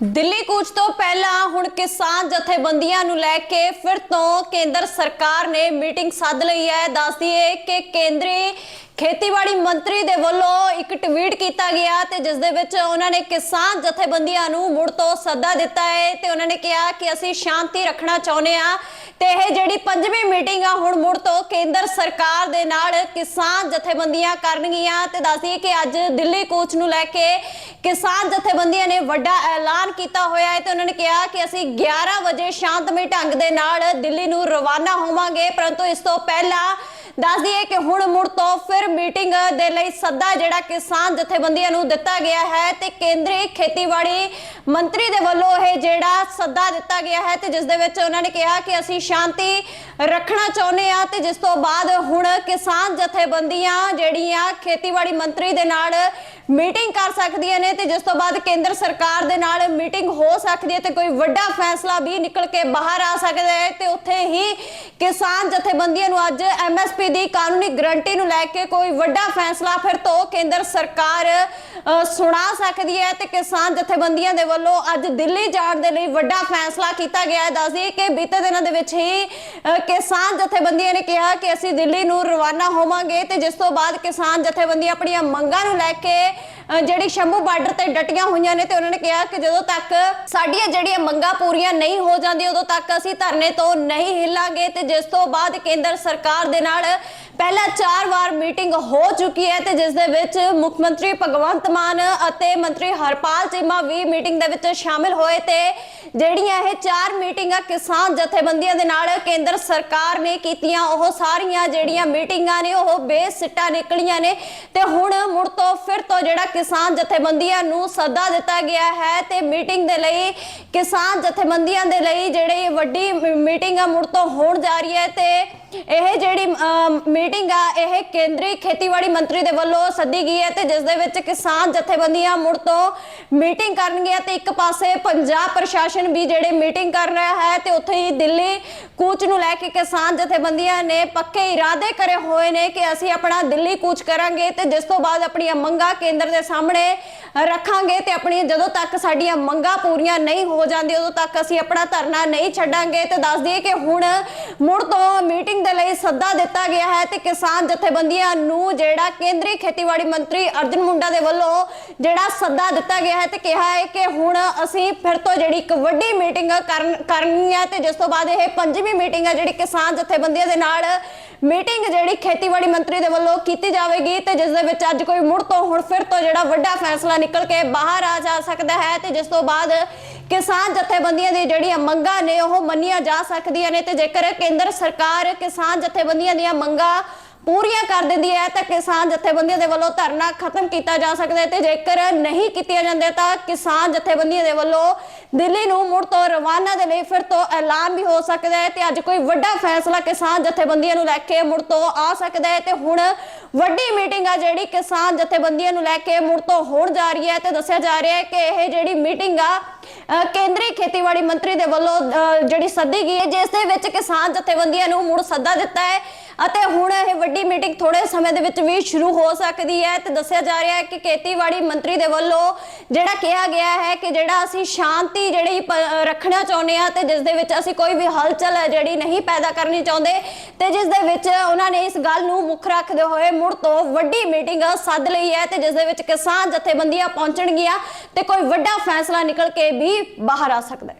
ਦਿੱਲੀ ਕੂਚ ਤੋਂ ਪਹਿਲਾਂ ਹੁਣ ਕਿਸਾਨ ਜਥੇਬੰਦੀਆਂ ਨੂੰ ਲੈ ਕੇ ਫਿਰ ਤੋਂ ਕੇਂਦਰ ਸਰਕਾਰ ਨੇ ਮੀਟਿੰਗ ਸੱਦ ਲਈ ਹੈ। ਦੱਸਦੀ ਹੈ ਕਿ ਕੇਂਦਰੀ ਖੇਤੀਬਾੜੀ ਮੰਤਰੀ ਦੇ ਵੱਲੋਂ ਇੱਕ ਟਵੀਟ ਕੀਤਾ ਗਿਆ ਤੇ ਜਿਸ ਦੇ ਵਿੱਚ ਉਹਨਾਂ ਨੇ ਕਿਸਾਨ ਜਥੇਬੰਦੀਆਂ ਨੂੰ ਮੁੜ ਤੋਂ ਸੱਦਾ ਦਿੱਤਾ ਹੈ ਤੇ ਉਹਨਾਂ ਨੇ ਕਿਹਾ ਕਿ ਅਸੀਂ ਸ਼ਾਂਤੀ ਰੱਖਣਾ ਚਾਹੁੰਦੇ ਆ ਤੇ ਇਹ ਜਿਹੜੀ ਪੰਜਵੀਂ ਮੀਟਿੰਗ ਆ, ਹੁਣ ਮੁੜ ਤੋਂ ਕੇਂਦਰ ਸਰਕਾਰ ਦੇ ਨਾਲ ਕਿਸਾਨ ਜਥੇਬੰਦੀਆਂ ਕਰਨਗੀਆਂ। ਤੇ ਦੱਸਦੀ ਕਿ ਅੱਜ ਦਿੱਲੀ ਕੂਚ ਨੂੰ ਲੈ ਕੇ ਕਿਸਾਨ ਜਥੇਬੰਦੀਆਂ ਨੇ ਵੱਡਾ ਐਲਾਨ ਕੀਤਾ ਹੋਇਆ ਹੈ ਤੇ ਉਹਨਾਂ ਨੇ ਕਿਹਾ ਕਿ ਅਸੀਂ 11 ਵਜੇ ਸ਼ਾਂਤਮਈ ਢੰਗ ਦੇ ਨਾਲ ਦਿੱਲੀ ਨੂੰ ਰਵਾਨਾ ਹੋਵਾਂਗੇ, ਪਰੰਤੂ ਇਸ ਤੋਂ ਪਹਿਲਾਂ ਦੱਸ ਦਈਏ ਕਿ ਹੁਣ ਮੁੜ ਤੋਂ ਫਿਰ ਮੀਟਿੰਗ ਦੇ ਲਈ ਸੱਦਾ ਜਿਹੜਾ ਕਿਸਾਨ ਜਥੇਬੰਦੀਆਂ ਨੂੰ ਦਿੱਤਾ ਗਿਆ ਹੈ ਤੇ ਕੇਂਦਰੀ ਖੇਤੀਬਾੜੀ ਮੰਤਰੀ ਦੇ ਵੱਲੋਂ ਇਹ ਜਿਹੜਾ ਸੱਦਾ ਦਿੱਤਾ ਗਿਆ ਹੈ ਤੇ ਜਿਸ ਦੇ ਵਿੱਚ ਉਹਨਾਂ ਨੇ ਕਿਹਾ ਕਿ ਅਸੀਂ ਸ਼ਾਂਤੀ ਰੱਖਣਾ ਚਾਹੁੰਦੇ ਆ ਤੇ ਜਿਸ ਤੋਂ ਬਾਅਦ ਹੁਣ ਕਿਸਾਨ ਜਥੇਬੰਦੀਆਂ ਜਿਹੜੀਆਂ ਖੇਤੀਬਾੜੀ ਮੰਤਰੀ ਦੇ ਨਾਲ ਮੀਟਿੰਗ ਕਰ ਸਕਦੀਆਂ ਨੇ ਤੇ ਜਿਸ ਤੋਂ ਬਾਅਦ ਕੇਂਦਰ ਸਰਕਾਰ ਦੇ ਨਾਲ ਮੀਟਿੰਗ ਹੋ ਸਕਦੀ ਹੈ ਤੇ ਕੋਈ ਵੱਡਾ ਫੈਸਲਾ ਵੀ ਨਿਕਲ ਕੇ ਬਾਹਰ ਆ ਸਕਦਾ ਹੈ ਤੇ ਉੱਥੇ ਹੀ ਕਿਸਾਨ ਜਥੇਬੰਦੀਆਂ ਨੂੰ ਅੱਜ ਐਮਐਸਪੀ ਦੀ ਕਾਨੂੰਨੀ ਗਰੰਟੀ ਨੂੰ ਲੈ ਕੇ ਕੋਈ ਵੱਡਾ ਫੈਸਲਾ ਫਿਰ ਤੋਂ ਕੇਂਦਰ ਸਰਕਾਰ ਸੁਣਾ ਸਕਦੀ ਹੈ ਤੇ ਕਿਸਾਨ ਜਥੇਬੰਦੀਆਂ ਦੇ ਵੱਲੋਂ ਅੱਜ ਦਿੱਲੀ ਜਾਣ ਦੇ ਲਈ ਵੱਡਾ ਫੈਸਲਾ ਕੀਤਾ ਗਿਆ ਹੈ। ਦੱਸਦੀ ਕਿ ਬੀਤੇ ਦਿਨਾਂ ਦੇ ਵਿੱਚ ਹੀ ਕਿਸਾਨ ਜਥੇਬੰਦੀਆਂ ਨੇ ਕਿਹਾ ਕਿ ਅਸੀਂ ਦਿੱਲੀ ਨੂੰ ਰਵਾਨਾ ਹੋਵਾਂਗੇ ਤੇ ਜਿਸ ਤੋਂ ਬਾਅਦ ਕਿਸਾਨ ਜਥੇਬੰਦੀਆਂ ਆਪਣੀਆਂ ਮੰਗਾਂ ਨੂੰ ਲੈ ਕੇ ਅ, ਜਿਹੜੀ ਸ਼ੰਭੂ ਬਾਰਡਰ ਤੇ ਡਟੀਆਂ ਹੋਈਆਂ ਨੇ ਤੇ ਉਹਨਾਂ ਨੇ ਕਿਹਾ ਕਿ ਜਦੋਂ ਤੱਕ ਸਾਡੀਆਂ ਜਿਹੜੀਆਂ ਮੰਗਾਂ ਪੂਰੀਆਂ ਨਹੀਂ ਹੋ ਜਾਂਦੀਆਂ ਉਦੋਂ ਤੱਕ ਅਸੀਂ ਧਰਨੇ ਤੋਂ ਨਹੀਂ ਹਿੱਲਾਂਗੇ ਤੇ ਜਿਸ ਤੋਂ ਬਾਅਦ ਕੇਂਦਰ ਸਰਕਾਰ ਦੇ ਨਾਲ ਪਹਿਲਾਂ ਚਾਰ ਵਾਰ ਮੀਟਿੰਗ ਹੋ ਚੁੱਕੀ ਹੈ ਤੇ ਜਿਸ ਦੇ ਵਿੱਚ ਮੁੱਖ ਮੰਤਰੀ ਭਗਵੰਤ ਮਾਨ ਅਤੇ ਮੰਤਰੀ ਹਰਪਾਲ ਚੀਮਾ ਵੀ ਮੀਟਿੰਗ ਦੇ ਵਿੱਚ ਸ਼ਾਮਿਲ ਹੋਏ ਤੇ ਜਿਹੜੀਆਂ ਇਹ ਚਾਰ ਮੀਟਿੰਗਾਂ ਕਿਸਾਨ ਜਥੇਬੰਦੀਆਂ ਦੇ ਨਾਲ ਕੇਂਦਰ ਸਰਕਾਰ ਨੇ ਕੀਤੀਆਂ, ਉਹ ਸਾਰੀਆਂ ਜਿਹੜੀਆਂ ਮੀਟਿੰਗਾਂ ਨੇ, ਉਹ ਬੇਸਿੱਟਾ ਨਿਕਲੀਆਂ ਨੇ ਤੇ ਹੁਣ ਮੁੜ ਤੋਂ ਫਿਰ ਤੋਂ ਜਿਹੜਾ ਕਿਸਾਨ ਜਥੇਬੰਦੀਆਂ ਨੂੰ ਸੱਦਾ ਦਿੱਤਾ ਗਿਆ ਹੈ ਤੇ ਮੀਟਿੰਗ ਦੇ ਲਈ, ਕਿਸਾਨ ਜਥੇਬੰਦੀਆਂ ਦੇ ਲਈ ਜਿਹੜੀ ਵੱਡੀ ਮੀਟਿੰਗ ਆ, ਮੁੜ ਤੋਂ ਹੋਣ ਜਾ ਰਹੀ ਹੈ ਤੇ ਇਹ ਜਿਹੜੀ ਮੀਟਿੰਗ ਆ, ਇਹ ਕੇਂਦਰੀ ਖੇਤੀਬਾੜੀ ਮੰਤਰੀ ਦੇ ਵੱਲੋਂ ਸੱਦੀ ਗਈ ਹੈ ਤੇ ਜਿਸ ਦੇ ਵਿੱਚ ਕਿਸਾਨ ਜਥੇਬੰਦੀਆਂ ਮੁੜ ਤੋਂ ਮੀਟਿੰਗ ਕਰਨਗੀਆਂ ਤੇ ਇੱਕ ਪਾਸੇ ਪੰਜਾਬ ਪ੍ਰਸ਼ਾਸਨ ਵੀ ਜਿਹੜੇ ਮੀਟਿੰਗ ਕਰ ਰਿਹਾ ਹੈ ਤੇ ਉੱਥੇ ਹੀ ਦਿੱਲੀ ਕੂਚ ਨੂੰ ਲੈ ਕੇ ਕਿਸਾਨ ਜਥੇਬੰਦੀਆਂ ਨੇ ਪੱਕੇ ਇਰਾਦੇ ਕਰੇ ਹੋਏ ਨੇ ਕਿ ਅਸੀਂ ਆਪਣਾ ਦਿੱਲੀ ਕੂਚ ਕਰਾਂਗੇ ਤੇ ਜਿਸ ਤੋਂ ਬਾਅਦ ਆਪਣੀਆਂ ਮੰਗਾਂ ਕੇਂਦਰ ਦੇ ਸਾਹਮਣੇ ਰੱਖਾਂਗੇ ਤੇ ਆਪਣੀ ਜਦੋਂ ਤੱਕ ਸਾਡੀਆਂ ਮੰਗਾਂ ਪੂਰੀਆਂ ਨਹੀਂ ਹੋ ਜਾਂਦੀਆਂ, ਉਦੋਂ ਤੱਕ ਅਸੀਂ ਆਪਣਾ ਧਰਨਾ ਨਹੀਂ ਛੱਡਾਂਗੇ ਤੇ ਦੱਸ ਦਈਏ ਕਿ ਹੁਣ ਮੁੜ ਤੋਂ ਮੀਟਿੰਗ ਦੇ ਲਈ ਸੱਦਾ ਦਿੱਤਾ ਗਿਆ ਹੈ ਤੇ ਕਿਸਾਨ ਜਥੇਬੰਦੀਆਂ ਨੂੰ ਜਿਹੜਾ ਕੇਂਦਰੀ ਖੇਤੀਬਾੜੀ ਮੰਤਰੀ ਅਰਜਨ ਮੁੰਡਾ ਦੇ ਵੱਲੋਂ ਜਿਹੜਾ ਸੱਦਾ ਦਿੱਤਾ ਗਿਆ ਹੈ ਤੇ ਕਿਹਾ ਹੈ ਕਿ ਹੁਣ ਅਸੀਂ ਫਿਰ ਤੋਂ ਜਿਹੜੀ ਇੱਕ ਵੱਡੀ ਮੀਟਿੰਗ ਕਰਨੀ ਹੈ ਤੇ ਜਿਸ ਤੋਂ ਬਾਅਦ ਇਹ ਪੰਜਵੀਂ ਮੀਟਿੰਗ ਹੈ ਜਿਹੜੀ ਕਿਸਾਨ ਜਥੇਬੰਦੀਆਂ ਦੇ ਨਾਲ ਮੀਟਿੰਗ ਜਿਹੜੀ ਖੇਤੀਬਾੜੀ ਮੰਤਰੀ ਦੇ ਵੱਲੋਂ ਕੀਤੀ ਜਾਵੇਗੀ ਤੇ ਜਿਸ ਦੇ ਵਿੱਚ ਅੱਜ ਕੋਈ ਮੁੜ ਤੋਂ ਹੁਣ ਫਿਰ ਤੋਂ ਜਿਹੜਾ ਵੱਡਾ ਫੈਸਲਾ ਨਿਕਲ ਕੇ ਬਾਹਰ ਆ ਜਾ ਸਕਦਾ ਹੈ ਤੇ ਜਿਸ ਤੋਂ ਬਾਅਦ ਕਿਸਾਨ ਜਥੇਬੰਦੀਆਂ ਦੀ ਜਿਹੜੀਆਂ ਮੰਗਾਂ ਨੇ, ਉਹ ਮੰਨੀਆਂ ਜਾ ਸਕਦੀਆਂ ਨੇ ਤੇ ਜੇਕਰ ਕੇਂਦਰ ਸਰਕਾਰ ਕਿਸਾਨ ਜਥੇਬੰਦੀਆਂ ਦੀਆਂ ਮੰਗਾਂ ਪੂਰੀਆਂ ਕਰ ਦਿੰਦੀ ਹੈ, ਤਾਂ ਕਿਸਾਨ ਜਥੇਬੰਦੀਆਂ ਦੇ ਵੱਲੋਂ ਧਰਨਾ ਖਤਮ ਕੀਤਾ ਜਾ ਸਕਦਾ ਹੈ ਤੇ ਜੇਕਰ ਨਹੀਂ ਕੀਤੀਆਂ ਜਾਂਦੇ ਤਾਂ ਕਿਸਾਨ ਜਥੇਬੰਦੀਆਂ ਦੇ ਵੱਲੋਂ ਦਿੱਲੀ ਨੂੰ ਮੁੜ ਤੋਂ ਰਵਾਨਾ ਦੇ ਲਈ ਫਿਰ ਤੋਂ ਐਲਾਨ ਵੀ ਹੋ ਸਕਦਾ ਹੈ ਤੇ ਅੱਜ ਕੋਈ ਵੱਡਾ ਫੈਸਲਾ ਕਿਸਾਨ ਜਥੇਬੰਦੀਆਂ ਨੂੰ ਲੈ ਕੇ ਮੁੜ ਤੋਂ ਆ ਸਕਦਾ ਹੈ ਤੇ ਹੁਣ ਵੱਡੀ ਮੀਟਿੰਗ ਆ ਜਿਹੜੀ ਕਿਸਾਨ ਜਥੇਬੰਦੀਆਂ ਨੂੰ ਲੈ ਕੇ ਮੁੜ ਤੋਂ ਹੋਣ ਜਾ ਰਹੀ ਹੈ ਤੇ ਦੱਸਿਆ ਜਾ ਰਿਹਾ ਹੈ ਕਿ ਇਹ ਜਿਹੜੀ ਮੀਟਿੰਗ ਆ ਕੇਂਦਰੀ ਖੇਤੀਬਾੜੀ ਮੰਤਰੀ ਦੇ ਵੱਲੋਂ ਜਿਹੜੀ ਸੱਦੀ ਗਈ ਹੈ, ਜਿਸ ਦੇ ਵਿੱਚ ਕਿਸਾਨ ਜਥੇਬੰਦੀਆਂ ਨੂੰ ਮੁੜ ਸੱਦਾ ਦਿੱਤਾ ਹੈ ਅਤੇ ਹੁਣ ਇਹ ਵੱਡੀ ਮੀਟਿੰਗ ਥੋੜੇ ਸਮੇਂ ਦੇ ਵਿੱਚ ਵੀ ਸ਼ੁਰੂ ਹੋ ਸਕਦੀ ਹੈ ਤੇ ਦੱਸਿਆ ਜਾ ਰਿਹਾ ਹੈ ਕਿ ਖੇਤੀਬਾੜੀ ਮੰਤਰੀ ਦੇ ਵੱਲੋਂ ਜਿਹੜਾ ਕਿਹਾ ਗਿਆ ਹੈ ਕਿ ਜਿਹੜਾ ਅਸੀਂ ਸ਼ਾਂਤੀ ਜਿਹੜੀ ਰੱਖਣਾ ਚਾਹੁੰਦੇ ਆ ਤੇ ਜਿਸ ਦੇ ਵਿੱਚ ਅਸੀਂ ਕੋਈ ਵੀ ਹਲਚਲ ਹੈ ਜਿਹੜੀ ਨਹੀਂ ਪੈਦਾ ਕਰਨੀ ਚਾਹੁੰਦੇ ਤੇ ਜਿਸ ਦੇ ਵਿੱਚ ਉਹਨਾਂ ਨੇ ਇਸ ਗੱਲ ਨੂੰ ਮੁੱਖ ਰੱਖਦੇ ਹੋਏ ਮੁੜ ਤੋਂ ਵੱਡੀ ਮੀਟਿੰਗ ਸੱਦ ਲਈ ਹੈ ਤੇ ਜਿਸ ਦੇ ਵਿੱਚ ਕਿਸਾਨ ਜਥੇਬੰਦੀਆਂ ਪਹੁੰਚਣਗੀਆਂ ਤੇ ਕੋਈ ਵੱਡਾ ਫੈਸਲਾ ਨਿਕਲ ਕੇ ਵੀ ਵੀ ਬਾਹਰ ਆ ਸਕਦਾ ਹੈ।